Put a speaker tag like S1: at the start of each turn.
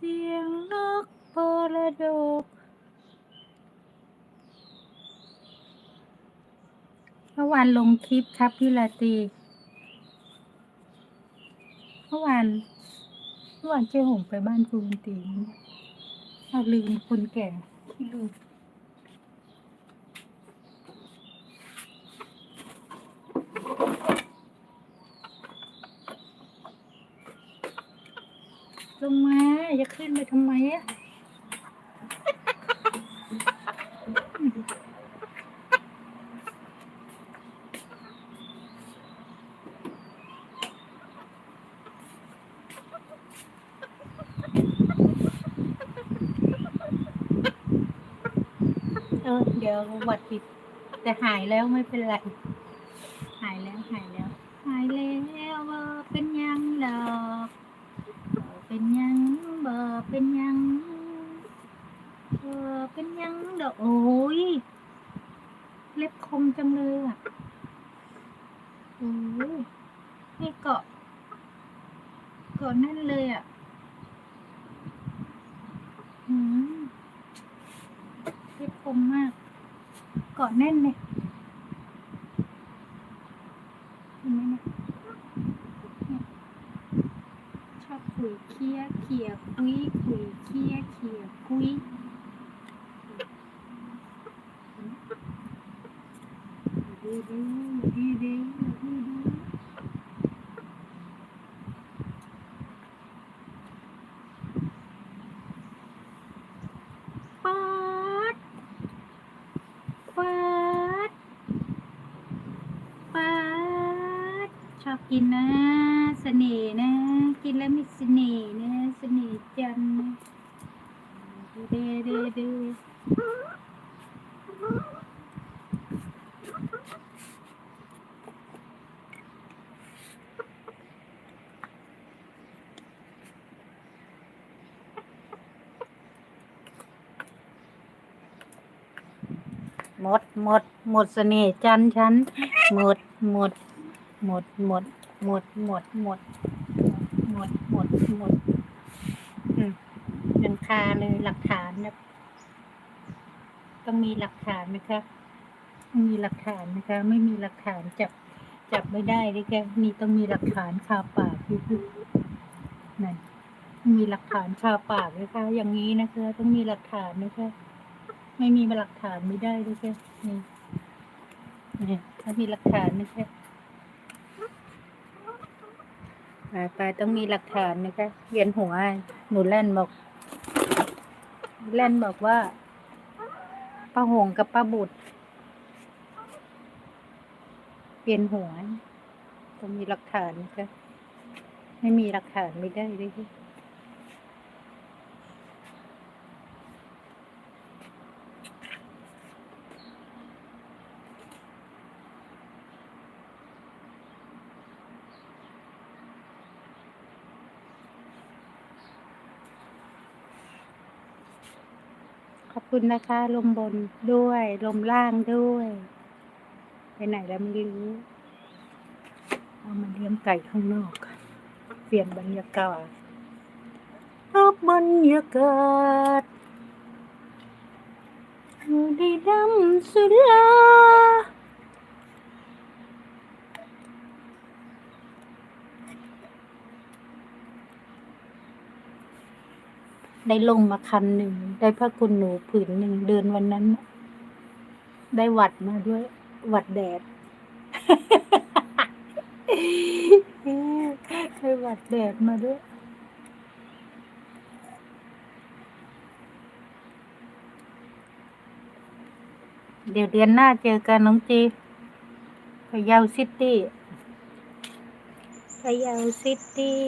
S1: เสียงนกโพระดกเมื่อวานลงคลิปครับพี่ลาตีเมื่อวานเมื่อวานเจ๊หงไปบ้านครูบุญตีเอาลืมคนแก่ที่ลืมลงมา จะขึ้นไปทำไมอะเออเดี๋ยวหวัดติดแต่หายแล้วไม่เป็นไร หายแล้วหายแล้ว หายแล้วบ่เป็นยังดอก เป็นยังบ่เป็นยังบ่เป็นยังเดอโอ้ยเล็บคมจังเลยอะโอ้ยนี่เกาะเกาะแนั่นเลยอะอืมเล็บคมมาก เกาะแน่นเลยเห็นไหมเนี่ยเนี่ยชอบคุ ยเคี้ยเขี่ยคุยคุยเคี้ยเขี่ยคุยดูดูดูดูดูดูกินนะเสน่ห์นะ แล้วมีเสน่ห์นะเสน่ห์จันนะเดเดเดหมด หมด หมดเสน่ห์จันฉัน หมด หมด หมด หมด หมด หมด หมด หมดหมดหมดอืมยังคาเลยหลักฐานนะต้องมีหลักฐานไหมคะต้องมีหลักฐานนะคะ ไม่มีหลักฐานจับจับไม่ได้เลยแกนี่ต้องมีหลักฐานคาปากอยู่นั่นมีหลักฐานคาปากนะคะ อย่างนี้นะคะ ต้องมีหลักฐานนะคะ ไม่มีหลักฐานไม่ได้เลยแกนี่นี่ถ้ามีหลักฐานนะคะ ไปต้องมีหลักฐานนะคะเวียนหัวหนูแล่นบอก แล่นบอกว่าป้าหงกับป้าบุตร เปลี่ยนหัวต้องมีหลักฐานนะคะไม่มีหลักฐานไม่ได้เลย อบคุณนะคะ ลมบนด้วย ลมล่างด้วย ไปไหนแล้วไม่รู้ เอามาเลี้ยงไก่ข้างนอก เปลี่ยนบรรยากาศรับบรรยากาศดีดำสุดลา ได้ลงมาคันหนึ่ง ได้ผ้าคุณหนูผืนหนึ่งเดินวันนั้น ได้หวัดมาด้วย หวัดแดดได้หวัดแดดมาด้วยเดี๋ยวเดือนหน้าเจอกันน้องจีพะเยาซิตี้พะเยาซิตี้